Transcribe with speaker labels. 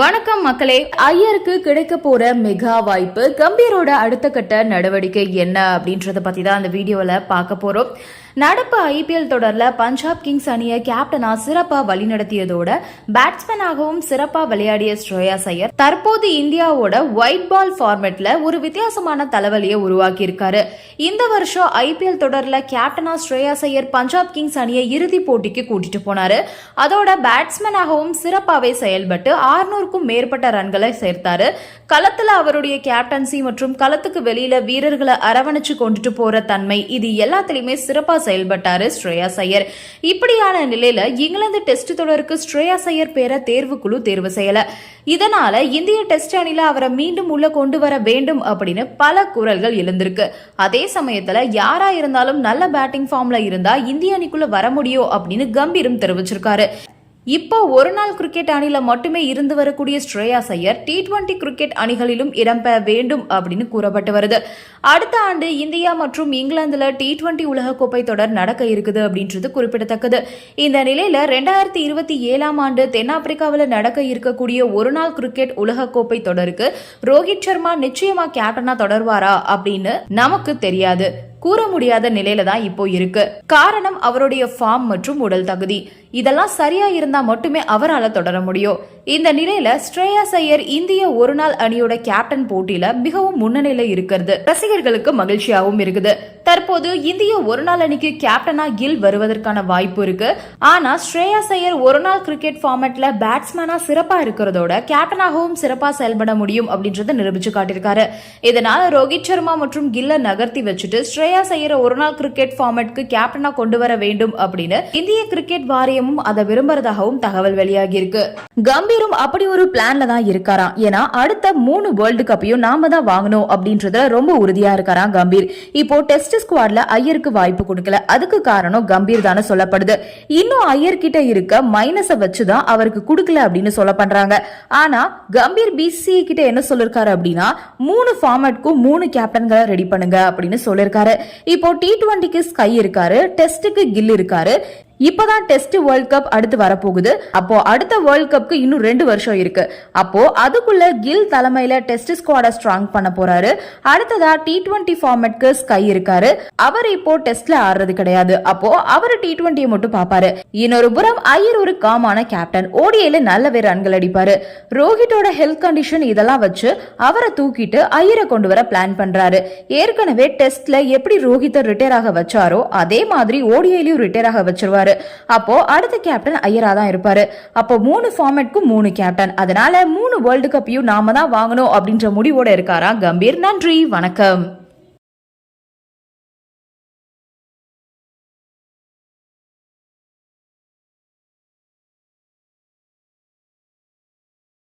Speaker 1: வணக்கம் மக்களே ஐயருக்கு கிடைக்க போற மெகா வாய்ப்பு கம்பீரோட அடுத்த கட்ட நடவடிக்கை என்ன அப்படின்றத பத்தி தான் அந்த வீடியோல பார்க்க போறோம். நடப்பு ஐபிஎல் தொடர்ல பஞ்சாப் கிங்ஸ் அணியை கேப்டனா சிறப்பா வழிநடத்தியதோட பேட்ஸ்மேனாகவும் சிறப்பா விளையாடிய ஸ்ரேயாஸ் ஐயர் தற்போது இந்தியாவோட ஒயிட் பால் ஃபார்மேட்ல ஒரு வித்தியாசமான தலைவலியை உருவாக்கி இருக்காரு இந்த வருஷம் ஐபிஎல் தொடர்ல கேப்டனா ஸ்ரேயாஸ் ஐயர் பஞ்சாப் கிங்ஸ் அணியை இறுதி போட்டிக்கு கூட்டிட்டு போனாரு. அதோட பேட்ஸ்மேனாகவும் சிறப்பாவே செயல்பட்டு ஆறுநூறுக்கும் மேற்பட்ட ரன்களை சேர்த்தாரு. களத்துல அவருடைய கேப்டன்சி மற்றும் களத்துக்கு வெளியில வீரர்களை அரவணைச்சு கொண்டுட்டு போற தன்மை இது எல்லாத்திலுமே சிறப்பா செயல்பட்டாரு ஸ்ரேயாஸ் ஐயர் இப்படியான நிலையில இங்கிலாந்து டெஸ்ட் தொடருக்கு ஸ்ரேயாஸ் ஐயர் பேர தேர்வுக்குழு தேர்வு செய்யல. இதனால இந்திய டெஸ்ட் அணில அவரை மீண்டும் உள்ள கொண்டு வர வேண்டும் அப்படின்னு பல குரல்கள் எழுந்திருக்கு. அதே சமயத்துல யாரா இருந்தாலும் நல்ல பேட்டிங் ஃபார்ம்ல இருந்தா இந்திய அணிக்குள்ள வர முடியும் அப்படின்னு கம்பீரும் தெரிவிச்சிருக்காரு. இப்போ ஒரு நாள் கிரிக்கெட் அணியில் மட்டுமே இருந்து வரக்கூடிய Shreyas Iyer T twenty cricket அணிகளிலும் இடம்பெற வேண்டும் அப்படின்னு கூறப்பட்டு வருது. அடுத்த ஆண்டு இந்தியா மற்றும் இங்கிலாந்துல டி டுவெண்டி உலகக்கோப்பை தொடர் நடக்க இருக்குது அப்படின்றது குறிப்பிடத்தக்கது. இந்த நிலையில ரெண்டாயிரத்தி இருபத்தி ஏழாம் ஆண்டு தென்னாப்பிரிக்காவில் நடக்க இருக்கக்கூடிய ஒரு நாள் கிரிக்கெட் உலகக்கோப்பை தொடருக்கு ரோஹித் சர்மா நிச்சயமா கேப்டனா தொடர்வாரா அப்படின்னு நமக்கு தெரியாது. கூற முடியாத நிலையில தான் இப்போ இருக்கு. காரணம் அவருடைய ஃபார்ம் மற்றும் உடல் தகுதி. இதெல்லாம் சரியா இருந்தா மட்டுமே அவரால தொடர முடியும். இந்த நிலையில ஸ்ரேயாஸ் ஐயர் இந்திய ஒரு நாள் அணியோட கேப்டன் போட்டியில மிகவும் முன்னணியில இருக்கிறது. ரசிகர்களுக்கு மகிழ்ச்சியாகவும் இருக்குது. தற்போது இந்திய ஒரு நாள் அணிக்கு கேப்டனா கில் வருவதற்கான வாய்ப்பு இருக்கு. ஆனா ஸ்ரேயாஸ் ஐயர் ஒரு நாள் கிரிக்கெட் ஃபார்மேட்ல பேட்ஸ்மேனா சிறப்பா இருக்கிறதோட கேப்டனாகவும் சிறப்பா செயல்பட முடியும் அப்படின்றத நிரூபிச்சு காட்டியிருக்காரு. இதனால ரோஹித் சர்மா மற்றும் கில்ல நகர்த்தி வச்சுட்டு ஸ்ரேயாஸ் ஐயர் ஒரு நாள் கிரிக்கெட் ஃபார்மேட்க்கு கேப்டனா கொண்டு வர வேண்டும் அப்படின்னு இந்திய கிரிக்கெட் வாரியமும் அதை விரும்புறதாகவும் தகவல் வெளியாகி இருக்கு கம்பீரும் அப்படி ஒரு பிளான்ல தான் இருக்காராம். ஏன்னா அடுத்த மூணு வேர்ல்டு கப்பையும் நாம தான் வாங்கணும் அப்படின்றதுல ரொம்ப உறுதியா இருக்காராம் கம்பீர். இப்போ டெஸ்ட் ஸ்குவாட்ல ஐயருக்கு வாய்ப்பு கொடுக்கல. அதுக்கு காரணம் கம்பீர் தானே சொல்லப்படுது. இன்னும் ஐயர் கிட்ட இருக்க மைனஸை வச்சுதான் அவருக்கு கொடுக்கல அப்படின்னு சொல்ல பண்றாங்க. ஆனா கம்பீர் பிசிஏ கிட்ட என்ன சொல்லிருக்காரு அப்படின்னா மூணு ஃபார்மேட்க்கும் மூணு கேப்டன்களை ரெடி பண்ணுங்க அப்படின்னு சொல்லிருக்காரு. இப்போ டி டுவெண்ட்டிக்கு ஸ்கை இருக்காரு டெஸ்ட்டுக்கு கில் இருக்காரு. இப்பதான் டெஸ்ட் வேர்ல்ட் கப் அடுத்து வரப்போகுது. அப்போ அடுத்த வேர்ல்ட் கப்க்கு இன்னும் ரெண்டு வருஷம் இருக்கு. அப்போ அதுக்குள்ள கில் தலைமையில டெஸ்ட் ஸ்குவாட ஸ்ட்ராங் பண்ண போறாரு. அடுத்ததா டி டுவெண்டி ஃபார்மேட்க்கு ஸ்கை இருக்காரு. அவர் இப்போ டெஸ்ட்ல ஆடுறது கிடையாது. அப்போ அவர் டி டுவெண்டியை மட்டும் பாப்பாரு இன்னொரு புறம் ஐயர் ஒரு காமான கேப்டன் ஓடிஐல நல்லவே ரன்கள் அடிப்பாரு. ரோஹிட்டோட ஹெல்த் கண்டிஷன் இதெல்லாம் வச்சு அவரை தூக்கிட்டு ஐயரை கொண்டு வர பிளான் பண்றாரு. ஏற்கனவே டெஸ்ட்ல எப்படி ரோஹித்தை ரிட்டையர் ஆக வச்சாரோ அதே மாதிரி ஓடிஐலயும் ரிட்டையர் ஆக வச்சிருவாரு. அப்போ அடுத்த கேப்டன் ஐயரா தான் இருப்பாரு. அப்போ மூணு ஃபார்மேட்க்கும் மூணு கேப்டன் அதனால மூணு வேர்ல்டு கப்பையும் நாம தான் வாங்கணும் அப்படின்ற முடிவோட இருக்காரா? கம்பீர் நன்றி. வணக்கம்.